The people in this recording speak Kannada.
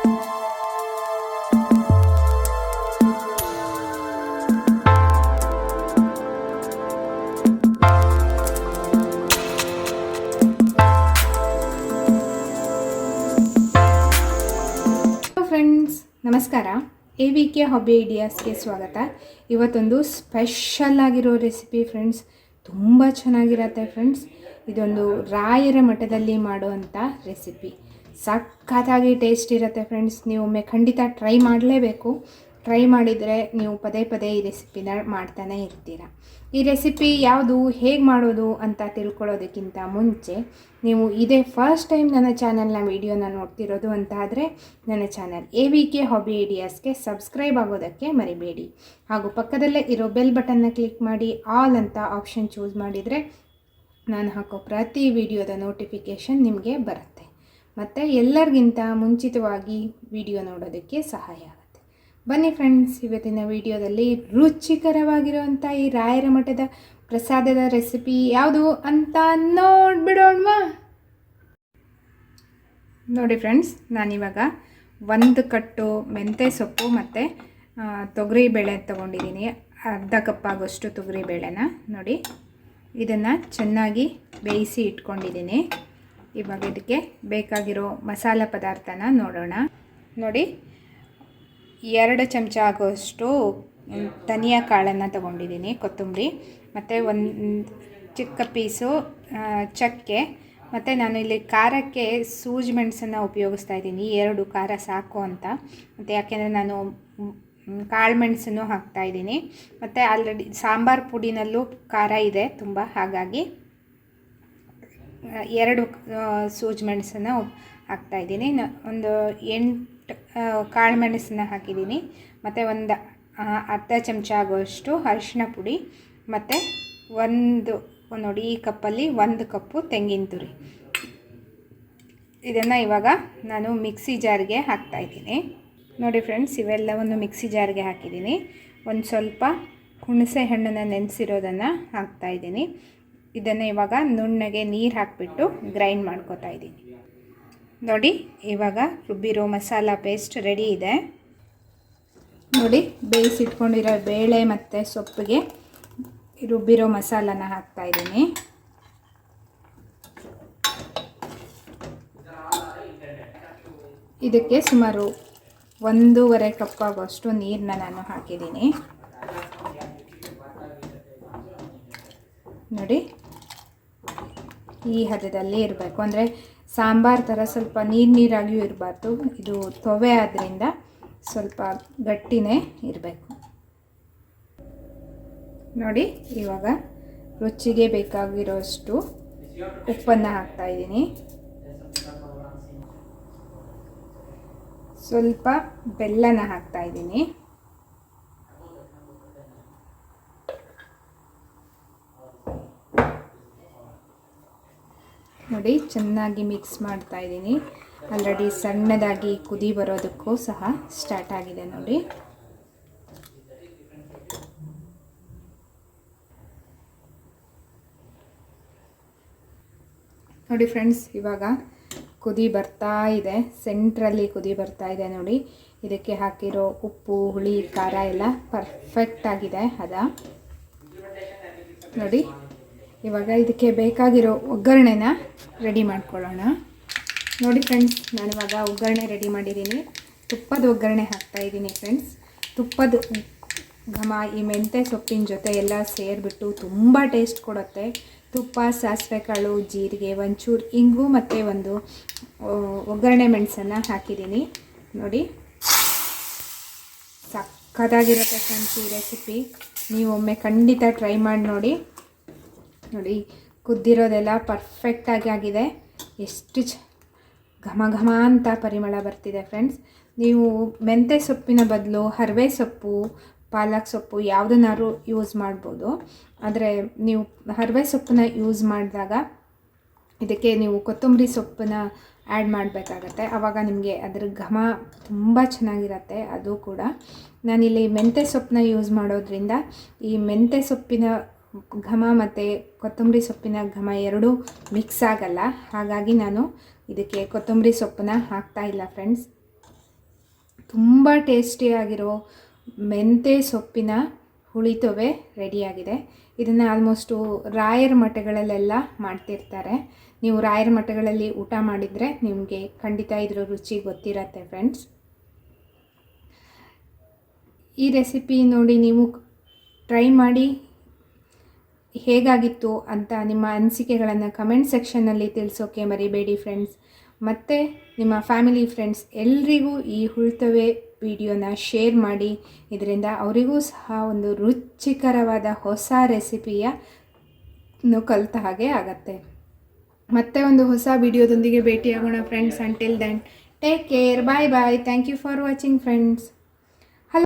ಫ್ರೆಂಡ್ಸ್ ನಮಸ್ಕಾರ. ಎ ವಿ ಕೆ ಹಾಬಿ ಐಡಿಯಾಸ್ಗೆ ಸ್ವಾಗತ. ಇವತ್ತೊಂದು ಸ್ಪೆಷಲ್ ಆಗಿರೋ ರೆಸಿಪಿ ಫ್ರೆಂಡ್ಸ್ ತುಂಬ ಚೆನ್ನಾಗಿರತ್ತೆ ಫ್ರೆಂಡ್ಸ್ ಇದೊಂದು ರಾಯರ ಮಠದಲ್ಲಿ ಮಾಡುವಂಥ ರೆಸಿಪಿ ಸಖತ್ತಾಗಿ ಟೇಸ್ಟ್ ಇರುತ್ತೆ ಫ್ರೆಂಡ್ಸ್ ನೀವು ಒಮ್ಮೆ ಖಂಡಿತ ಟ್ರೈ ಮಾಡಲೇಬೇಕು. ಟ್ರೈ ಮಾಡಿದರೆ ನೀವು ಪದೇ ಪದೇ ಈ ರೆಸಿಪಿನ ಮಾಡ್ತಾನೆ ಇರ್ತೀರ. ಈ ರೆಸಿಪಿ ಯಾವುದು, ಹೇಗೆ ಮಾಡೋದು ಅಂತ ತಿಳ್ಕೊಳ್ಳೋದಕ್ಕಿಂತ ಮುಂಚೆ ನೀವು ಇದೇ ಫಸ್ಟ್ ಟೈಮ್ ನನ್ನ ಚಾನಲ್ನ ವೀಡಿಯೋನ ನೋಡ್ತಿರೋದು ಅಂತ ಆದರೆ ನನ್ನ channel A V K hobby ಐಡಿಯಾಸ್ಗೆ subscribe ಆಗೋದಕ್ಕೆ ಮರಿಬೇಡಿ. ಹಾಗೂ ಪಕ್ಕದಲ್ಲೇ ಇರೋ ಬೆಲ್ ಬಟನ್ನ ಕ್ಲಿಕ್ ಮಾಡಿ ಆಲ್ ಅಂತ ಆಪ್ಷನ್ ಚೂಸ್ ಮಾಡಿದರೆ ನಾನು ಹಾಕೋ ಪ್ರತಿ ವಿಡಿಯೋದ ನೋಟಿಫಿಕೇಷನ್ ನಿಮಗೆ ಬರುತ್ತೆ. ಮತ್ತು ಎಲ್ಲರಿಗಿಂತ ಮುಂಚಿತವಾಗಿ ವಿಡಿಯೋ ನೋಡೋದಕ್ಕೆ ಸಹಾಯ ಆಗುತ್ತೆ. ಬನ್ನಿ ಫ್ರೆಂಡ್ಸ್ ಇವತ್ತಿನ ವಿಡಿಯೋದಲ್ಲಿ ರುಚಿಕರವಾಗಿರುವಂಥ ಈ ರಾಯರ ಮಠದ ಪ್ರಸಾದದ ರೆಸಿಪಿ ಯಾವುದು ಅಂತ ನೋಡ್ಬಿಡೋಣವಾ? ನೋಡಿ ಫ್ರೆಂಡ್ಸ್ ನಾನಿವಾಗ ಒಂದು ಕಟ್ಟು ಮೆಂತ್ಯ ಸೊಪ್ಪು ಮತ್ತು ತೊಗರಿ ಬೇಳೆ ತೊಗೊಂಡಿದ್ದೀನಿ. ಅರ್ಧ ಕಪ್ ಆಗೋಷ್ಟು ತೊಗರಿ ಬೇಳೆನ ನೋಡಿ, ಇದನ್ನು ಚೆನ್ನಾಗಿ ಬೇಯಿಸಿ ಇಟ್ಕೊಂಡಿದ್ದೀನಿ. ಇವಾಗ ಇದಕ್ಕೆ ಬೇಕಾಗಿರೋ ಮಸಾಲ ಪದಾರ್ಥನ ನೋಡೋಣ. ನೋಡಿ, ಎರಡು ಚಮಚ ಆಗೋಷ್ಟು ಧನಿಯಾ ಕಾಳನ್ನು ತೊಗೊಂಡಿದ್ದೀನಿ, ಕೊತ್ತಂಬರಿ, ಮತ್ತು ಒಂದು ಚಿಕ್ಕ ಪೀಸು ಚಕ್ಕೆ, ಮತ್ತು ನಾನು ಇಲ್ಲಿ ಖಾರಕ್ಕೆ ಸೂಜಿ ಮೆಣಸನ್ನು ಉಪಯೋಗಿಸ್ತಾ ಇದ್ದೀನಿ ಎರಡು ಖಾರ ಸಾಕು ಅಂತ. ಮತ್ತು ಯಾಕೆಂದರೆ ನಾನು ಕಾಳು ಮೆಣಸನ್ನು ಹಾಕ್ತಾಯಿದ್ದೀನಿ ಮತ್ತು ಆಲ್ರೆಡಿ ಸಾಂಬಾರು ಪುಡಿನಲ್ಲೂ ಖಾರ ಇದೆ, ತುಂಬ ಹಾಗಾಗಿ ಎರಡು ಸೂಜಿ ಮೆಣಸನ್ನು ಹಾಕ್ತಾಯಿದ್ದೀನಿ ಒಂದು ಎಂಟು ಕಾಳು ಮೆಣಸನ್ನ ಹಾಕಿದ್ದೀನಿ. ಮತ್ತು ಒಂದು ಅರ್ಧ ಚಮಚ ಆಗುವಷ್ಟು ಅರಿಶಿನ ಪುಡಿ, ಮತ್ತು ಒಂದು, ನೋಡಿ ಈ ಕಪ್ಪಲ್ಲಿ ಒಂದು ಕಪ್ಪು ತೆಂಗಿನ ತುರಿ. ಇದನ್ನು ಇವಾಗ ನಾನು ಮಿಕ್ಸಿ ಜಾರ್ಗೆ ಹಾಕ್ತಾಯಿದ್ದೀನಿ ನೋಡಿ ಫ್ರೆಂಡ್ಸ್, ಇವೆಲ್ಲವನ್ನು ಮಿಕ್ಸಿ ಜಾರ್ಗೆ ಹಾಕಿದ್ದೀನಿ. ಒಂದು ಸ್ವಲ್ಪ ಹುಣಸೆ ಹಣ್ಣನ್ನು ನೆನೆಸಿರೋದನ್ನು ಹಾಕ್ತಾಯಿದ್ದೀನಿ ಇದನ್ನು ಇವಾಗ ನುಣ್ಣಗೆ ನೀರು ಹಾಕಿಬಿಟ್ಟು ಗ್ರೈಂಡ್ ಮಾಡ್ಕೋತಾ ಇದ್ದೀನಿ. ನೋಡಿ, ಇವಾಗ ರುಬ್ಬಿರೋ ಮಸಾಲ ಪೇಸ್ಟ್ ರೆಡಿ ಇದೆ. ನೋಡಿ, ಬೇಯಿಸಿಟ್ಕೊಂಡಿರೋ ಬೇಳೆ ಮತ್ತು ಸೊಪ್ಪಿಗೆ ರುಬ್ಬಿರೋ ಮಸಾಲನ ಹಾಕ್ತಾಯಿದ್ದೀನಿ ಇದಕ್ಕೆ ಸುಮಾರು ಒಂದೂವರೆ ಕಪ್ ಆಗೋಷ್ಟು ನೀರನ್ನ ನಾನು ಹಾಕಿದ್ದೀನಿ. ನೋಡಿ ಈ ಹದದಲ್ಲೇ ಇರಬೇಕು. ಅಂದರೆ ಸಾಂಬಾರು ಥರ ಸ್ವಲ್ಪ ನೀರು ನೀರಾಗಿಯೂ ಇರಬಾರ್ದು. ಇದು ತೊವೆ ಆದ್ದರಿಂದ ಸ್ವಲ್ಪ ಗಟ್ಟಿನೇ ಇರಬೇಕು. ನೋಡಿ, ಇವಾಗ ರುಚಿಗೆ ಬೇಕಾಗಿರೋಷ್ಟು ಉಪ್ಪನ್ನು ಹಾಕ್ತಾಯಿದ್ದೀನಿ ಸ್ವಲ್ಪ ಬೆಲ್ಲನ ಹಾಕ್ತಾಯಿದ್ದೀನಿ ನೋಡಿ, ಚೆನ್ನಾಗಿ ಮಿಕ್ಸ್ ಮಾಡ್ತಾ ಇದ್ದೀನಿ. ಆಲ್ರೆಡಿ ಸಣ್ಣದಾಗಿ ಕುದಿ ಬರೋದಕ್ಕೂ ಸಹ ಸ್ಟಾರ್ಟ್ ಆಗಿದೆ ನೋಡಿ. ನೋಡಿ ಫ್ರೆಂಡ್ಸ್ ಇವಾಗ ಕುದಿ ಬರ್ತಾ ಇದೆ. ಸೆಂಟ್ರಲ್ಲಿ ಕುದಿ ಬರ್ತಾ ಇದೆ ನೋಡಿ. ಇದಕ್ಕೆ ಹಾಕಿರೋ ಉಪ್ಪು, ಹುಳಿ, ಖಾರ ಎಲ್ಲ ಪರ್ಫೆಕ್ಟ್ ಆಗಿದೆ ಅದ. ನೋಡಿ ಇವಾಗ ಇದಕ್ಕೆ ಬೇಕಾಗಿರೋ ಒಗ್ಗರಣೆನ ರೆಡಿ ಮಾಡ್ಕೊಳ್ಳೋಣ. ನೋಡಿ ಫ್ರೆಂಡ್ಸ್ ನಾನು ಇವಾಗ ಒಗ್ಗರಣೆ ರೆಡಿ ಮಾಡಿದ್ದೀನಿ. ತುಪ್ಪದ ಒಗ್ಗರಣೆ ಹಾಕ್ತಾ ಇದ್ದೀನಿ ಫ್ರೆಂಡ್ಸ್ ತುಪ್ಪದ ಘಮ, ಈ ಮೆಂತ್ಯ ಸೊಪ್ಪಿನ ಜೊತೆ ಎಲ್ಲ ಸೇರಿಬಿಟ್ಟು ತುಂಬ ಟೇಸ್ಟ್ ಕೊಡುತ್ತೆ. ತುಪ್ಪ ಸಾಸಿವೆ ಕಾಳು ಜೀರಿಗೆ, ಒಂಚೂರು ಇಂಗು ಮತ್ತು ಒಂದು ಒಗ್ಗರಣೆ ಮೆಣಸನ್ನು ಹಾಕಿದ್ದೀನಿ. ನೋಡಿ. ಸಕ್ಕತ್ತಾಗಿರುತ್ತೆ ಫ್ರೆಂಡ್ಸ್ ಈ ರೆಸಿಪಿ ನೀವೊಮ್ಮೆ ಖಂಡಿತ ಟ್ರೈ ಮಾಡಿ ನೋಡಿ. ನೋಡಿ, ಕುದ್ದಿರೋದೆಲ್ಲ ಪರ್ಫೆಕ್ಟಾಗಿ ಆಗಿದೆ. ಎಷ್ಟು ಚ, ಘಮ ಘಮ ಅಂತ ಪರಿಮಳ ಬರ್ತಿದೆ ಫ್ರೆಂಡ್ಸ್ ನೀವು ಮೆಂತ್ಯ ಸೊಪ್ಪಿನ ಬದಲು ಹರವೆ ಸೊಪ್ಪು, ಪಾಲಕ್ ಸೊಪ್ಪು ಯಾವುದನ್ನಾರು ಯೂಸ್ ಮಾಡ್ಬೋದು. ಆದರೆ ನೀವು ಹರವೆ ಸೊಪ್ಪನ್ನ ಯೂಸ್ ಮಾಡಿದಾಗ ಇದಕ್ಕೆ ನೀವು ಕೊತ್ತಂಬರಿ ಸೊಪ್ಪನ್ನ ಆ್ಯಡ್ ಮಾಡಬೇಕಾಗತ್ತೆ. ಆವಾಗ ನಿಮಗೆ ಅದರ ಘಮ ತುಂಬ ಚೆನ್ನಾಗಿರತ್ತೆ, ಅದು ಕೂಡ. ನಾನಿಲ್ಲಿ ಮೆಂತ್ಯ ಸೊಪ್ಪನ್ನ ಯೂಸ್ ಮಾಡೋದ್ರಿಂದ ಈ ಮೆಂತ್ಯ ಸೊಪ್ಪಿನ ಘಮ ಮತ್ತು ಕೊತ್ತಂಬರಿ ಸೊಪ್ಪಿನ ಘಮ ಎರಡೂ ಮಿಕ್ಸ್ ಆಗಲ್ಲ. ಹಾಗಾಗಿ ನಾನು ಇದಕ್ಕೆ ಕೊತ್ತಂಬರಿ ಸೊಪ್ಪನ್ನ ಹಾಕ್ತಾ ಇಲ್ಲ ಫ್ರೆಂಡ್ಸ್ ತುಂಬ ಟೇಸ್ಟಿಯಾಗಿರೋ ಮೆಂತೆ ಸೊಪ್ಪಿನ ಹುಳಿತೊವೆ ರೆಡಿಯಾಗಿದೆ ಇದನ್ನು ಆಲ್ಮೋಸ್ಟು ರಾಯರ ಮಠಗಳಲ್ಲೆಲ್ಲ ಮಾಡ್ತಿರ್ತಾರೆ. ನೀವು ರಾಯರ ಮಠಗಳಲ್ಲಿ ಊಟ ಮಾಡಿದರೆ ನಿಮಗೆ ಖಂಡಿತ ಇದ್ರ ರುಚಿ ಗೊತ್ತಿರತ್ತೆ ಫ್ರೆಂಡ್ಸ್ ಈ ರೆಸಿಪಿ ನೋಡಿ ನೀವು ಟ್ರೈ ಮಾಡಿ ಹೇಗಾಗಿತ್ತು ಅಂತ ನಿಮ್ಮ ಅನಿಸಿಕೆಗಳನ್ನು ಕಮೆಂಟ್ ಸೆಕ್ಷನ್ನಲ್ಲಿ ತಿಳಿಸೋಕೆ ಮರಿಬೇಡಿ ಫ್ರೆಂಡ್ಸ್ ಮತ್ತು ನಿಮ್ಮ ಫ್ಯಾಮಿಲಿ ಫ್ರೆಂಡ್ಸ್ ಎಲ್ರಿಗೂ ಈ ಹುಳ್ತವೆ ವಿಡಿಯೋನ ಶೇರ್ ಮಾಡಿ. ಇದರಿಂದ ಅವರಿಗೂ ಸಹ ಒಂದು ರುಚಿಕರವಾದ ಹೊಸ ರೆಸಿಪಿಯ ಕಲಿತ ಹಾಗೆ ಆಗತ್ತೆ. ಮತ್ತೆ ಒಂದು ಹೊಸ ವಿಡಿಯೋದೊಂದಿಗೆ ಭೇಟಿಯಾಗೋಣ friends until then take care bye bye thank you for watching friends